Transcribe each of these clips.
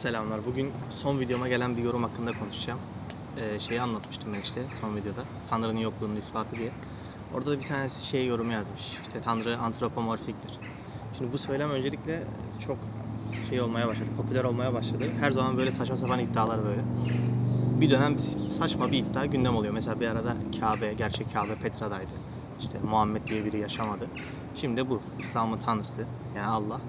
Selamlar. Bugün son videoma gelen bir yorum hakkında konuşacağım. Ee, şeyi anlatmıştım ben işte son videoda. Tanrı'nın yokluğunun ispatı diye. Orada da bir tanesi şey yorum yazmış. İşte Tanrı antropomorfiktir. Şimdi bu söylem öncelikle çok şey olmaya başladı, popüler olmaya başladı. Her zaman böyle saçma sapan iddialar böyle. Bir dönem saçma bir iddia gündem oluyor. Mesela bir arada Kabe, gerçek Kabe Petra'daydı. İşte Muhammed diye biri yaşamadı. Şimdi bu İslam'ın tanrısı yani Allah.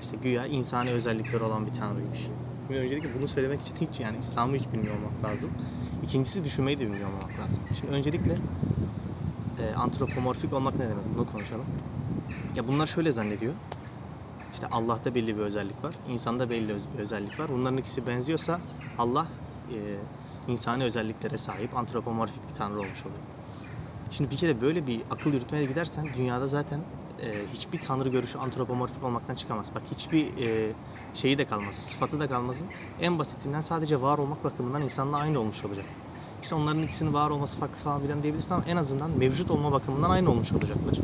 İşte güya insani özellikleri olan bir tanrıymış. Şimdi öncelikle bunu söylemek için hiç yani İslam'ı hiç bilmiyor olmak lazım. İkincisi düşünmeyi de bilmiyor olmak lazım. Şimdi öncelikle e, antropomorfik olmak ne demek? Bunu konuşalım. Ya bunlar şöyle zannediyor. İşte Allah'ta belli bir özellik var. insanda belli bir özellik var. Bunların ikisi benziyorsa Allah e, insani özelliklere sahip antropomorfik bir tanrı olmuş oluyor. Şimdi bir kere böyle bir akıl yürütmeye gidersen dünyada zaten e, hiçbir tanrı görüşü antropomorfik olmaktan çıkamaz. Bak hiçbir e, şeyi de kalmasın, sıfatı da kalmasın. En basitinden sadece var olmak bakımından insanla aynı olmuş olacak. İşte onların ikisinin var olması farklı falan filan diyebilirsin ama en azından mevcut olma bakımından aynı olmuş olacaklar.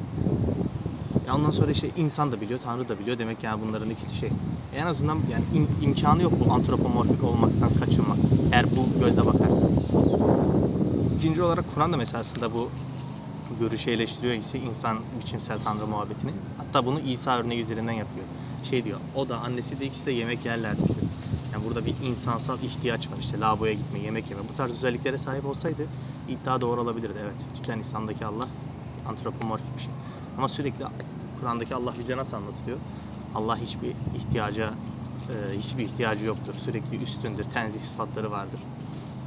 Ya ondan sonra işte insan da biliyor, Tanrı da biliyor. Demek yani bunların ikisi şey. En azından yani in- imkanı yok bu antropomorfik olmaktan kaçınmak. Eğer bu gözle bakarsan. İkinci olarak Kur'an da mesela aslında bu görüşü eleştiriyor ise insan biçimsel tanrı muhabbetini. Hatta bunu İsa örneği üzerinden yapıyor. Şey diyor, o da annesi de ikisi de yemek yerlerdi diyor. Yani burada bir insansal ihtiyaç var işte lavaboya gitme, yemek yeme. Bu tarz özelliklere sahip olsaydı iddia doğru olabilirdi. Evet, cidden İslam'daki Allah antropomorfik bir şey. Ama sürekli Kur'an'daki Allah bize nasıl anlatılıyor? Allah hiçbir ihtiyaca, e, hiçbir ihtiyacı yoktur. Sürekli üstündür, tenzih sıfatları vardır.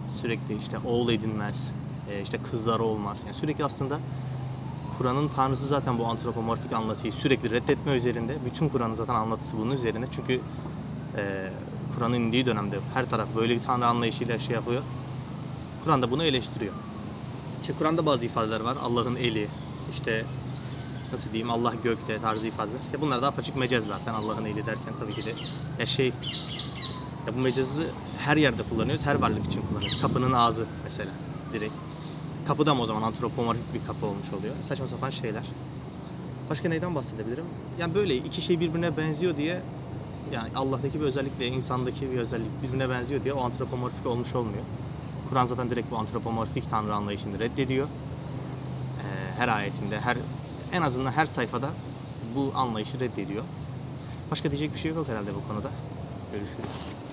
Sürekli işte oğul edinmez, e, işte kızları olmaz. Yani sürekli aslında Kur'an'ın tanrısı zaten bu antropomorfik anlatıyı sürekli reddetme üzerinde. Bütün Kur'an'ın zaten anlatısı bunun üzerinde. Çünkü e, Kur'an'ın indiği dönemde her taraf böyle bir tanrı anlayışıyla şey yapıyor. Kur'an da bunu eleştiriyor. İşte Kur'an'da bazı ifadeler var. Allah'ın eli, işte nasıl diyeyim Allah gökte tarzı ifadeler. Ya bunlar da apaçık mecaz zaten Allah'ın eli derken tabii ki de. Ya şey ya bu mecazı her yerde kullanıyoruz, her varlık için kullanıyoruz. Kapının ağzı mesela direkt. Kapı da mı o zaman antropomorfik bir kapı olmuş oluyor? Saçma sapan şeyler. Başka neyden bahsedebilirim? Yani böyle iki şey birbirine benziyor diye yani Allah'taki bir özellikle insandaki bir özellik birbirine benziyor diye o antropomorfik olmuş olmuyor. Kur'an zaten direkt bu antropomorfik tanrı anlayışını reddediyor. Ee, her ayetinde, her en azından her sayfada bu anlayışı reddediyor. Başka diyecek bir şey yok herhalde bu konuda. Görüşürüz.